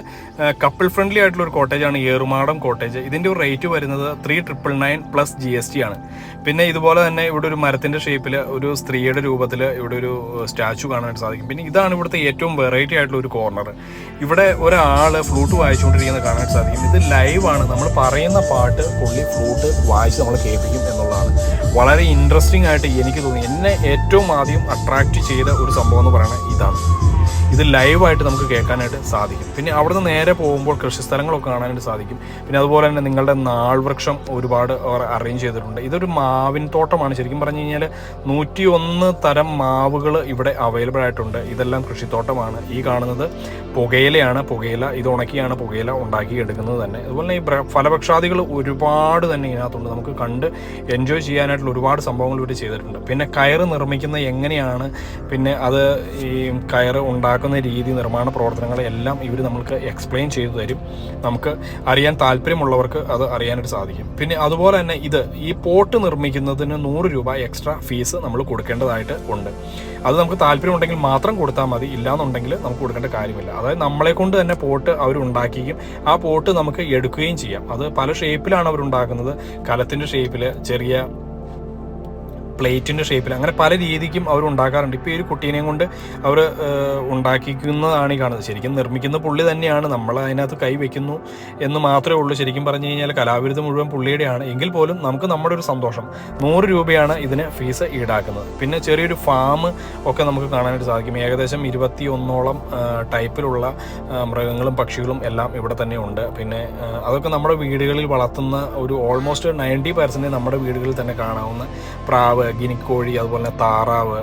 കപ്പിൾ ഫ്രണ്ട്ലി ആയിട്ടുള്ള ഒരു കോട്ടേജ് ആണ്. ഏറുമാടം കോട്ടേജ് ഇതിന്റെ ഒരു റേറ്റ് വരുന്നത് three triple nine plus G S T ആണ്. പിന്നെ ഇതുപോലെ തന്നെ ഇവിടെ ഒരു മരത്തിന്റെ ഷേപ്പിൽ ഒരു സ്ത്രീയുടെ രൂപത്തിൽ ഇവിടെ ഒരു സ്റ്റാച്ചു കാണാനായിട്ട് സാധിക്കും. പിന്നെ ഇതാണ് ഇവിടുത്തെ ഏറ്റവും വെറൈറ്റി ആയിട്ടുള്ള ഒരു കോർണർ ഇവിടെ ഒരാൾ ഫ്ലൂട്ട് വായിച്ചുകൊണ്ടിരിക്കുന്നത് കാണാൻ സാധിക്കും. ഇത് ലൈവാണ് നമ്മൾ പറയുന്ന പാട്ട് പുള്ളി ഫ്ലൂട്ട് വായിച്ച് നമ്മൾ കേൾപ്പിക്കും എന്നുള്ളതാണ്. വളരെ ഇൻട്രസ്റ്റിംഗ് ആയിട്ട് എനിക്ക് തോന്നി. എന്നെ ഏറ്റവും ആദ്യം അട്രാക്റ്റ് ചെയ്ത ഒരു സംഭവം എന്ന് പറയുന്നത് ഇതാണ്. ഇത് ലൈവായിട്ട് നമുക്ക് കേൾക്കാനായിട്ട് സാധിക്കും. പിന്നെ അവിടുന്ന് നേരെ പോകുമ്പോൾ കൃഷിസ്ഥലങ്ങളൊക്കെ കാണാനായിട്ട് സാധിക്കും. പിന്നെ അതുപോലെ തന്നെ നിങ്ങളുടെ നാൾവൃക്ഷം ഒരുപാട് അവർ അറേഞ്ച് ചെയ്തിട്ടുണ്ട്. ഇതൊരു മാവിൻ തോട്ടമാണ്. ശരിക്കും പറഞ്ഞു കഴിഞ്ഞാൽ നൂറ്റി ഒന്ന് തരം മാവുകൾ ഇവിടെ അവൈലബിൾ ആയിട്ടുണ്ട്. ഇതെല്ലാം കൃഷിത്തോട്ടമാണ്. ഈ കാണുന്നത് പുകയിലയാണ്. പുകയില ഇത് ഉണക്കിയാണ് പുകയില ഉണ്ടാക്കി എടുക്കുന്നത് തന്നെ. അതുപോലെ ഈ ഫലഭക്ഷാദികൾ ഒരുപാട് തന്നെ ഇതിനകത്തുണ്ട്. നമുക്ക് കണ്ട് എൻജോയ് ചെയ്യാനായിട്ടുള്ള ഒരുപാട് സംഭവങ്ങൾ ഇവർ ചെയ്തിട്ടുണ്ട്. പിന്നെ കയറ് നിർമ്മിക്കുന്നത് എങ്ങനെയാണ്? പിന്നെ അത് ഈ കയറ് ഉണ്ടാക്കുന്ന രീതി നിർമ്മാണ പ്രവർത്തനങ്ങൾ എല്ലാം ഇവർ നമ്മൾക്ക് എക്സ്പ്ലെയിൻ ചെയ്തു തരും. നമുക്ക് അറിയാൻ താല്പര്യമുള്ളവർക്ക് അത് അറിയാനായിട്ട് സാധിക്കും. പിന്നെ അതുപോലെ തന്നെ ഇത് ഈ പോട്ട് നിർമ്മിക്കുന്നതിന് നൂറ് രൂപ എക്സ്ട്രാ ഫീസ് നമ്മൾ കൊടുക്കേണ്ടതായിട്ട് ഉണ്ട്. അത് നമുക്ക് താല്പര്യമുണ്ടെങ്കിൽ മാത്രം കൊടുത്താൽ മതി. ഇല്ലാന്നുണ്ടെങ്കിൽ നമുക്ക് കൊടുക്കേണ്ട കാര്യമില്ല. അതായത് നമ്മളെ കൊണ്ട് തന്നെ പോട്ട് അവർ ഉണ്ടാക്കിയും ആ പോട്ട് നമുക്ക് എടുക്കുകയും ചെയ്യാം. അത് പല ഷേപ്പിലാണ് അവർ ഉണ്ടാക്കുന്നത്. കലത്തിന്റെ ഷേപ്പിൽ ചെറിയ പ്ലേറ്റിന്റെ ഷേപ്പിൽ. അങ്ങനെ പല രീതിക്കും അവർ ഉണ്ടാക്കാറുണ്ട്. ഇപ്പോൾ ഈ ഒരു കുട്ടീനെയും കൊണ്ട് അവർ ഉണ്ടാക്കിക്കുന്നതാണ് ഈ കാണുന്നത്. ശരിക്കും നിർമ്മിക്കുന്ന പുള്ളി തന്നെയാണ്. നമ്മൾ അതിനകത്ത് കൈ വെക്കുന്നു എന്ന് മാത്രമേ ഉള്ളൂ. ശരിക്കും പറഞ്ഞു കഴിഞ്ഞാൽ കലാവിരുദ്ധം മുഴുവൻ പുള്ളിയുടെയാണ്. എങ്കിൽ പോലും നമുക്ക് നമ്മുടെ ഒരു സന്തോഷം. നൂറ് രൂപയാണ് ഇതിന് ഫീസ് ഈടാക്കുന്നത്. പിന്നെ ചെറിയൊരു ഫാം ഒക്കെ നമുക്ക് കാണാനായിട്ട് സാധിക്കും. ഏകദേശം ഇരുപത്തി ഒന്നോളം ടൈപ്പിലുള്ള മൃഗങ്ങളും പക്ഷികളും എല്ലാം ഇവിടെ തന്നെ ഉണ്ട്. പിന്നെ അതൊക്കെ നമ്മുടെ വീടുകളിൽ വളർത്തുന്ന ഒരു ഓൾമോസ്റ്റ് നയന്റി പെർസെന്റ് നമ്മുടെ വീടുകളിൽ തന്നെ കാണാവുന്ന പ്രാവ് ഗിനിക്കോഴി അതുപോലെ താറാവ്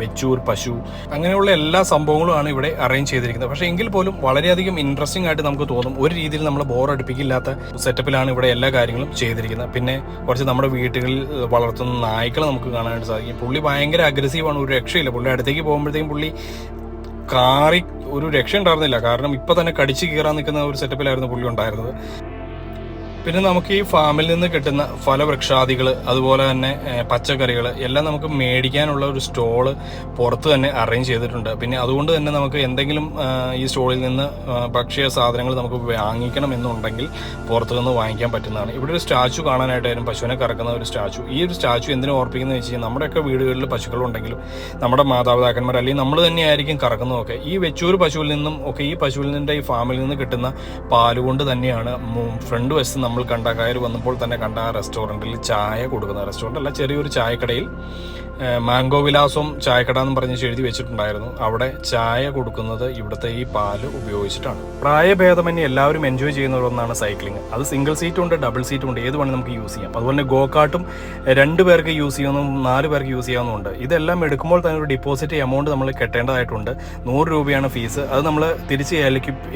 വെച്ചൂർ പശു അങ്ങനെയുള്ള എല്ലാ സംഭവങ്ങളുമാണ് ഇവിടെ അറേഞ്ച് ചെയ്തിരിക്കുന്നത്. പക്ഷേ എങ്കിൽ പോലും വളരെയധികം ഇൻട്രസ്റ്റിംഗ് ആയിട്ട് നമുക്ക് തോന്നും ഒരു രീതിയിൽ നമ്മൾ ബോർ അടുപ്പിക്കില്ലാത്ത സെറ്റപ്പിലാണ് ഇവിടെ എല്ലാ കാര്യങ്ങളും ചെയ്തിരിക്കുന്നത്. പിന്നെ കുറച്ച് നമ്മുടെ വീട്ടുകളിൽ വളർത്തുന്ന നായ്ക്കളെ നമുക്ക് കാണാനായിട്ട് സാധിക്കും. പുള്ളി ഭയങ്കര അഗ്രസീവാണ് ഒരു രക്ഷയില്ല. പുള്ളി അടുത്തേക്ക് പോകുമ്പോഴത്തേക്കും പുള്ളി കാറി ഒരു രക്ഷ ഉണ്ടായിരുന്നില്ല. കാരണം ഇപ്പൊ തന്നെ കടിച്ചു കീറാൻ നിൽക്കുന്ന ഒരു സെറ്റപ്പിലായിരുന്നു പുള്ളി ഉണ്ടായിരുന്നത്. പിന്നെ നമുക്ക് ഈ ഫാമിൽ നിന്ന് കിട്ടുന്ന ഫലവൃക്ഷാദികൾ അതുപോലെ തന്നെ പച്ചക്കറികൾ എല്ലാം നമുക്ക് മേടിക്കാനുള്ള ഒരു സ്റ്റോൾ പുറത്ത് തന്നെ അറേഞ്ച് ചെയ്തിട്ടുണ്ട്. പിന്നെ അതുകൊണ്ട് തന്നെ നമുക്ക് എന്തെങ്കിലും ഈ സ്റ്റോളിൽ നിന്ന് ഭക്ഷ്യ സാധനങ്ങൾ നമുക്ക് വാങ്ങിക്കണം എന്നുണ്ടെങ്കിൽ പുറത്തു നിന്ന് വാങ്ങിക്കാൻ പറ്റുന്നതാണ്. ഇവിടെ ഒരു സ്റ്റാച്ചു കാണാനായിട്ടായിരുന്നു പശുവിനെ കറക്കുന്ന ഒരു സ്റ്റാച്ചു. ഈ ഒരു സ്റ്റാച്ചു എന്തിനു ഓർപ്പിക്കുന്നത് വെച്ച് കഴിഞ്ഞാൽ നമ്മുടെയൊക്കെ വീടുകളിൽ പശുക്കളുണ്ടെങ്കിലും നമ്മുടെ മാതാപിതാക്കന്മാർ അല്ലെങ്കിൽ നമ്മൾ തന്നെയായിരിക്കും കറക്കുന്നതൊക്കെ. ഈ വെച്ചൂർ പശുവിൽ നിന്നും ഒക്കെ ഈ പശുവിൽ നിന്നിന്റെ ഈ ഫാമിൽ നിന്ന് കിട്ടുന്ന പാലുകൊണ്ട് തന്നെയാണ് ഫ്രണ്ട് വശത്ത് നമ്മൾ കണ്ട കയറി വന്നപ്പോൾ തന്നെ കണ്ട ആ റെസ്റ്റോറന്റിൽ ചായ കൊടുക്കുന്ന റെസ്റ്റോറന്റ് അല്ല ചെറിയൊരു ചായക്കടയിൽ മാംഗോ വിലാസം ചായക്കട എന്ന് പറഞ്ഞ് എഴുതി വെച്ചിട്ടുണ്ടായിരുന്നു. അവിടെ ചായ കൊടുക്കുന്നത് ഇവിടുത്തെ ഈ പാൽ ഉപയോഗിച്ചിട്ടാണ്. പ്രായഭേദമന്യേ എല്ലാവരും എൻജോയ് ചെയ്യുന്ന ഒന്നാണ് സൈക്ലിംഗ് അത് സിംഗിൾ സീറ്റും ഉണ്ട് ഡബിൾ സീറ്റും ഉണ്ട് ഏത് വേണമെങ്കിൽ നമുക്ക് യൂസ് ചെയ്യാം. അതുപോലെ തന്നെ ഗോകാട്ടും രണ്ട് പേർക്ക് യൂസ് ചെയ്യുന്നതും നാല് പേർക്ക് യൂസ് ചെയ്യാവുന്നതുണ്ട് ഇതെല്ലാം എടുക്കുമ്പോൾ തന്നെ ഒരു ഡിപ്പോസിറ്റ് എമൗണ്ട് നമ്മൾ കെട്ടേണ്ടതായിട്ടുണ്ട്. നൂറ് രൂപയാണ് ഫീസ് അത് നമ്മൾ തിരിച്ച്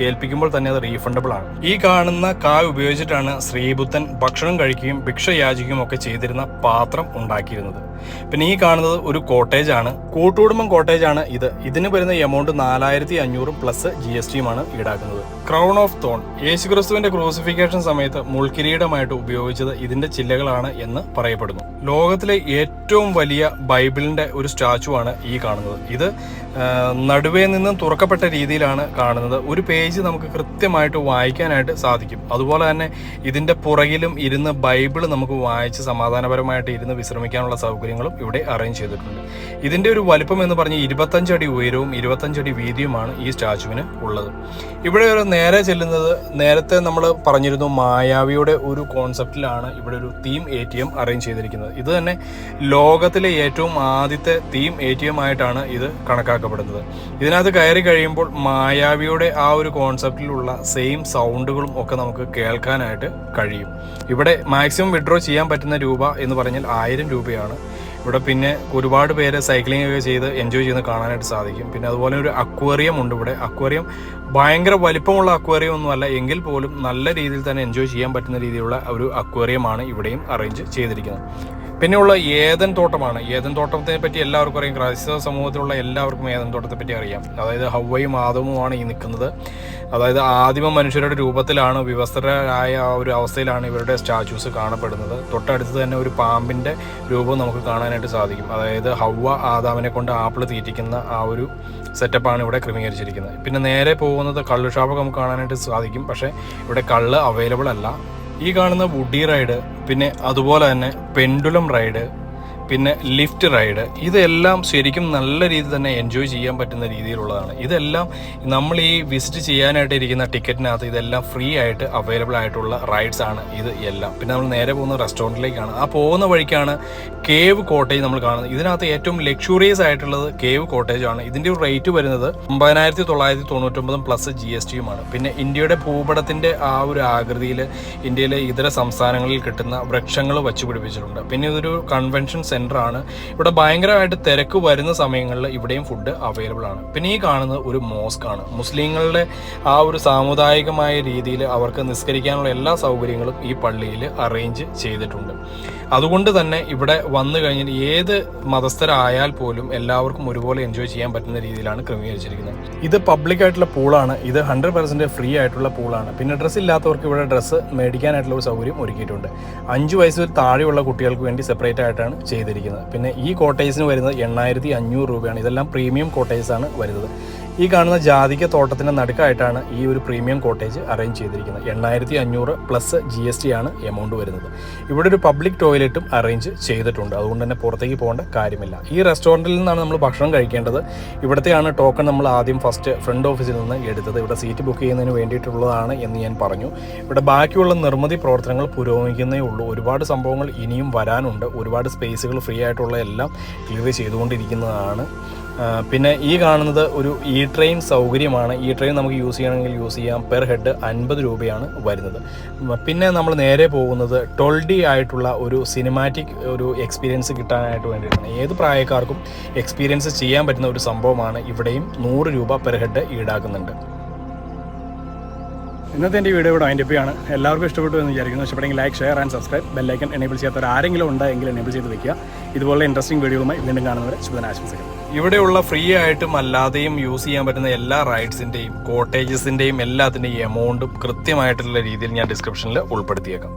ഏൽപ്പിക്കുമ്പോൾ തന്നെ അത് റീഫണ്ടബിൾ ആണ്. ഈ കാണുന്ന കായ് ഉപയോഗിച്ചിട്ടാണ് ശ്രീബുദ്ധൻ ഭക്ഷണം കഴിക്കുകയും ഭിക്ഷ യാചിക്കുകയും ഒക്കെ ചെയ്തിരുന്ന പാത്രം ഉണ്ടാക്കിയിരുന്നത്. പിന്നെ ഈ കാണുന്നത് ഒരു കോട്ടേജ് ആണ് കൂട്ടുകുടുംബം കോട്ടേജ് ആണ് ഇത്. ഇതിന് വരുന്ന എമൗണ്ട് നാലായിരത്തി അഞ്ഞൂറും പ്ലസ് ജി എസ് ടിയുമാണ് ഈടാക്കുന്നത്. ക്രൗൺ ഓഫ് തോൺ യേശുക്രിസ്തുവിന്റെ ക്രൂസിഫിക്കേഷൻ സമയത്ത് മുൾക്കിരീടമായിട്ട് ഉപയോഗിച്ചത് ഇതിന്റെ ചില്ലകളാണ് എന്ന് പറയപ്പെടുന്നു. ലോകത്തിലെ ഏറ്റവും വലിയ ബൈബിളിന്റെ ഒരു സ്റ്റാച്ചു ആണ് ഈ കാണുന്നത്. ഇത് നടുവേ നിന്നും തുറക്കപ്പെട്ട രീതിയിലാണ് കാണുന്നത്. ഒരു പേജ് നമുക്ക് കൃത്യമായിട്ട് വായിക്കാനായിട്ട് സാധിക്കും. അതുപോലെ തന്നെ ഇതിന്റെ പുറകിലും ഇരുന്ന് ബൈബിൾ നമുക്ക് വായിച്ച് സമാധാനപരമായിട്ട് ഇരുന്ന് വിശ്രമിക്കാനുള്ള സൗകര്യങ്ങളും ഇവിടെ അറേഞ്ച് ചെയ്തിട്ടുണ്ട്. ഇതിന്റെ ഒരു വലിപ്പം എന്ന് പറഞ്ഞ് ഇരുപത്തഞ്ചടി ഉയരവും ഇരുപത്തഞ്ചടി വീതിയുമാണ് ഈ സ്റ്റാച്ചുവിന് ഉള്ളത്. ഇവിടെ ഒരു നേരെ ചെല്ലുന്നത് നേരത്തെ നമ്മൾ പറഞ്ഞിരുന്നു മായാവിയുടെ ഒരു കോൺസെപ്റ്റിലാണ് ഇവിടെ ഒരു theme A T M arrange ചെയ്തിരിക്കുന്നത്. ഇത് തന്നെ ലോകത്തിലെ ഏറ്റവും ആദ്യത്തെ തീം എ ടി എം ആയിട്ടാണ് ഇത് കണക്കാക്കപ്പെടുന്നത്. ഇതിനകത്ത് കയറി കഴിയുമ്പോൾ മായാവിയുടെ ആ ഒരു കോൺസെപ്റ്റിലുള്ള സെയിം സൗണ്ടുകളും ഒക്കെ നമുക്ക് കേൾക്കാനായിട്ട് കഴിയും. ഇവിടെ മാക്സിമം വിഡ്രോ ചെയ്യാൻ പറ്റുന്ന രൂപ എന്ന് പറഞ്ഞാൽ ആയിരം രൂപയാണ്. ഇവിടെ പിന്നെ ഒരുപാട് പേര് സൈക്ലിംഗ് ഒക്കെ ചെയ്ത് എൻജോയ് ചെയ്യുന്ന കാണാനായിട്ട് സാധിക്കും. പിന്നെ അതുപോലെ ഒരു അക്വേറിയം ഉണ്ട് ഇവിടെ. അക്വേറിയം ഭയങ്കര വലിപ്പമുള്ള അക്വേറിയം ഒന്നുമല്ല എങ്കിൽ പോലും നല്ല രീതിയിൽ തന്നെ എൻജോയ് ചെയ്യാൻ പറ്റുന്ന രീതിയിലുള്ള ഒരു അക്വേറിയമാണ് ഇവിടെയും അറേഞ്ച് ചെയ്തിരിക്കുന്നത്. പിന്നെയുള്ള ഏതൻ തോട്ടമാണ്. ഏതൻ തോട്ടത്തെ പറ്റി എല്ലാവർക്കും അറിയാം. ക്രൈസ്തവ സമൂഹത്തിലുള്ള എല്ലാവർക്കും ഏതൻ തോട്ടത്തെ പറ്റി അറിയാം. അതായത് ഹവ്വയും ആദവുമാണ് ഈ നിൽക്കുന്നത്. അതായത് ആദിമ മനുഷ്യരുടെ രൂപത്തിലാണ് വിവസ്ത്രരായ ഒരു അവസ്ഥയിലാണ് ഇവരുടെ സ്റ്റാച്യൂസ് കാണപ്പെടുന്നത്. തൊട്ടടുത്ത് തന്നെ ഒരു പാമ്പിന്റെ രൂപം നമുക്ക് കാണാനായിട്ട് സാധിക്കും. അതായത് ഹവ്വ ആദാമിനെ കൊണ്ട് ആപ്പിൾ തീറ്റിക്കുന്ന ആ ഒരു സെറ്റപ്പാണ് ഇവിടെ ക്രമീകരിച്ചിരിക്കുന്നത്. പിന്നെ നേരെ പോകുന്നത് കള്ള് ഷാപ്പൊക്കെ നമുക്ക് കാണാനായിട്ട് സാധിക്കും. പക്ഷേ ഇവിടെ കള്ള് അവൈലബിൾ അല്ല. ഈ കാണുന്ന വുഡി റൈഡ് പിന്നെ അതുപോലെ തന്നെ പെൻഡുലം റൈഡ് പിന്നെ ലിഫ്റ്റ് റൈഡ് ഇതെല്ലാം ശരിക്കും നല്ല രീതിയിൽ തന്നെ എൻജോയ് ചെയ്യാൻ പറ്റുന്ന രീതിയിലുള്ളതാണ്. ഇതെല്ലാം നമ്മൾ ഈ വിസിറ്റ് ചെയ്യാനായിട്ട് ഇരിക്കുന്ന ടിക്കറ്റിനകത്ത് ഇതെല്ലാം ഫ്രീ ആയിട്ട് അവൈലബിൾ ആയിട്ടുള്ള റൈഡ്സ് ആണ് ഇത് എല്ലാം. പിന്നെ നമ്മൾ നേരെ പോകുന്ന റെസ്റ്റോറന്റിലേക്കാണ് ആ പോകുന്ന വഴിക്കാണ് കേവ് കോട്ടേജ് നമ്മൾ കാണുന്നത്. ഇതിനകത്ത് ഏറ്റവും ലക്ഷൂറിയസ് ആയിട്ടുള്ളത് കേവ് കോട്ടേജാണ് ഇതിന്റെ ഒരു റേറ്റ് വരുന്നത് ഒമ്പതിനായിരത്തി തൊള്ളായിരത്തി തൊണ്ണൂറ്റൊമ്പതും പ്ലസ് ജി എസ് ടിയുമാണ് പിന്നെ ഇന്ത്യയുടെ ഭൂപടത്തിന്റെ ആ ഒരു ആകൃതിയിൽ ഇന്ത്യയിലെ ഇതര സംസ്ഥാനങ്ങളിൽ കിട്ടുന്ന വൃക്ഷങ്ങൾ വച്ചു പിടിപ്പിച്ചിട്ടുണ്ട്. പിന്നെ ഇതൊരു കൺവെൻഷൻ സെന്റർ ആണ് ഇവിടെ ഭയങ്കരമായിട്ട് തിരക്ക് വരുന്ന സമയങ്ങളിൽ ഇവിടെയും ഫുഡ് അവൈലബിൾ ആണ്. പിന്നെ ഈ കാണുന്നത് ഒരു മോസ്ക് ആണ്. മുസ്ലിങ്ങളുടെ ആ ഒരു സാമുദായികമായ രീതിയിൽ അവർക്ക് നിസ്കരിക്കാനുള്ള എല്ലാ സൗകര്യങ്ങളും ഈ പള്ളിയിൽ അറേഞ്ച് ചെയ്തിട്ടുണ്ട്. അതുകൊണ്ട് തന്നെ ഇവിടെ വന്നു കഴിഞ്ഞാൽ ഏത് മതസ്ഥരായാൽ പോലും എല്ലാവർക്കും ഒരുപോലെ എൻജോയ് ചെയ്യാൻ പറ്റുന്ന രീതിയിലാണ് ക്രമീകരിച്ചിരിക്കുന്നത്. ഇത് പബ്ലിക് ആയിട്ടുള്ള പൂളാണ് ഇത് ഹൺഡ്രഡ് പെർസെന്റ് ഫ്രീ ആയിട്ടുള്ള പൂളാണ് പിന്നെ ഡ്രസ്സ് ഇല്ലാത്തവർക്ക് ഇവിടെ ഡ്രസ്സ് മേടിക്കാനായിട്ടുള്ള ഒരു സൗകര്യം ഒരുക്കിയിട്ടുണ്ട്. അഞ്ച് വയസ്സിൽ താഴെയുള്ള കുട്ടികൾക്ക് വേണ്ടി സെപ്പറേറ്റ് ആയിട്ടാണ് ചെയ്തിരിക്കുന്നത്. പിന്നെ ഈ കോട്ടേജിന് വരുന്നത് എണ്ണായിരത്തി അഞ്ഞൂറ് രൂപയാണ്. ഇതെല്ലാം പ്രീമിയം കോട്ടേഴ്സാണ് വരുന്നത്. ഈ കാണുന്ന ജാതിക തോട്ടത്തിന്റെ നടുക്കായിട്ടാണ് ഈ ഒരു പ്രീമിയം കോട്ടേജ് അറേഞ്ച് ചെയ്തിരിക്കുന്നത്. എണ്ണായിരത്തി അഞ്ഞൂറ് പ്ലസ് ജി എസ് ടി ആണ് എമൗണ്ട് വരുന്നത്. ഇവിടെ ഒരു പബ്ലിക് ടോയ്ലറ്റും അറേഞ്ച് ചെയ്തിട്ടുണ്ട്. അതുകൊണ്ട് തന്നെ പുറത്തേക്ക് പോകേണ്ട കാര്യമില്ല. ഈ റെസ്റ്റോറന്റിൽ നിന്നാണ് നമ്മൾ ഭക്ഷണം കഴിക്കേണ്ടത്. ഇവിടത്തെയാണ് ടോക്കൺ നമ്മൾ ആദ്യം ഫസ്റ്റ് ഫ്രണ്ട് ഓഫീസിൽ നിന്ന് എടുത്തത്. ഇവിടെ സീറ്റ് ബുക്ക് ചെയ്യുന്നതിന് വേണ്ടിയിട്ടുള്ളതാണ് എന്ന് ഞാൻ പറഞ്ഞു. ഇവിടെ ബാക്കിയുള്ള നിർമ്മിതി പ്രവർത്തനങ്ങൾ പുരോഗമിക്കുന്നേ ഉള്ളൂ. ഒരുപാട് സംഭവങ്ങൾ ഇനിയും വരാനുണ്ട്. ഒരുപാട് സ്പേസുകൾ ഫ്രീ ആയിട്ടുള്ള എല്ലാം ക്ലിയർ ചെയ്തുകൊണ്ടിരിക്കുന്നതാണ്. പിന്നെ ഈ കാണുന്നത് ഒരു ഇ ട്രെയിൻ സൗകര്യമാണ്. ഇ ട്രെയിൻ നമുക്ക് യൂസ് ചെയ്യണമെങ്കിൽ യൂസ് ചെയ്യാം. പെർ ഹെഡ് അൻപത് രൂപയാണ് വരുന്നത്. പിന്നെ നമ്മൾ നേരെ പോകുന്നത് ട്വൽഡി ആയിട്ടുള്ള ഒരു സിനിമാറ്റിക് ഒരു എക്സ്പീരിയൻസ് കിട്ടാനായിട്ട് വേണ്ടിയിട്ടാണ്. ഏത് പ്രായക്കാർക്കും എക്സ്പീരിയൻസ് ചെയ്യാൻ പറ്റുന്ന ഒരു സംഭവമാണ് ഇവിടെയും നൂറ് രൂപ പെർ ഹെഡ് ഈടാക്കുന്നുണ്ട്. ഇന്നത്തെ എന്റെ വീഡിയോ ഇവിടെ ആണ് എല്ലാവർക്കും ഇഷ്ടപ്പെട്ടു എന്ന് വിചാരിക്കുന്നു. ഇഷ്ടപ്പെട്ടെങ്കിൽ ലൈക്ക് ഷെയർ ആൻഡ് സബ്സ്ക്രൈബ് ബെല്ലൈക്കൻ എനേബിൾ ചെയ്യാത്തവർ ആരെങ്കിലും ഉണ്ടെങ്കിൽ എനേബിൾ ചെയ്ത് വെക്കുക. ഇതുപോലെ ഇൻട്രസ്റ്റിംഗ് വീഡിയോകളുമായി വീണ്ടും കാണുന്നവരെ ശുഭനാശംസകൾ ഇവിടെയുള്ള ഫ്രീ ആയിട്ടും അല്ലാതെയും യൂസ് ചെയ്യാൻ പറ്റുന്ന എല്ലാ റൈഡ്സിന്റെയും കോട്ടേജസിന്റെയും എല്ലാത്തിന്റെയും എമൗണ്ടും കൃത്യമായിട്ടുള്ള രീതിയിൽ ഞാൻ ഡിസ്ക്രിപ്ഷനിൽ ഉൾപ്പെടുത്തിയേക്കാം.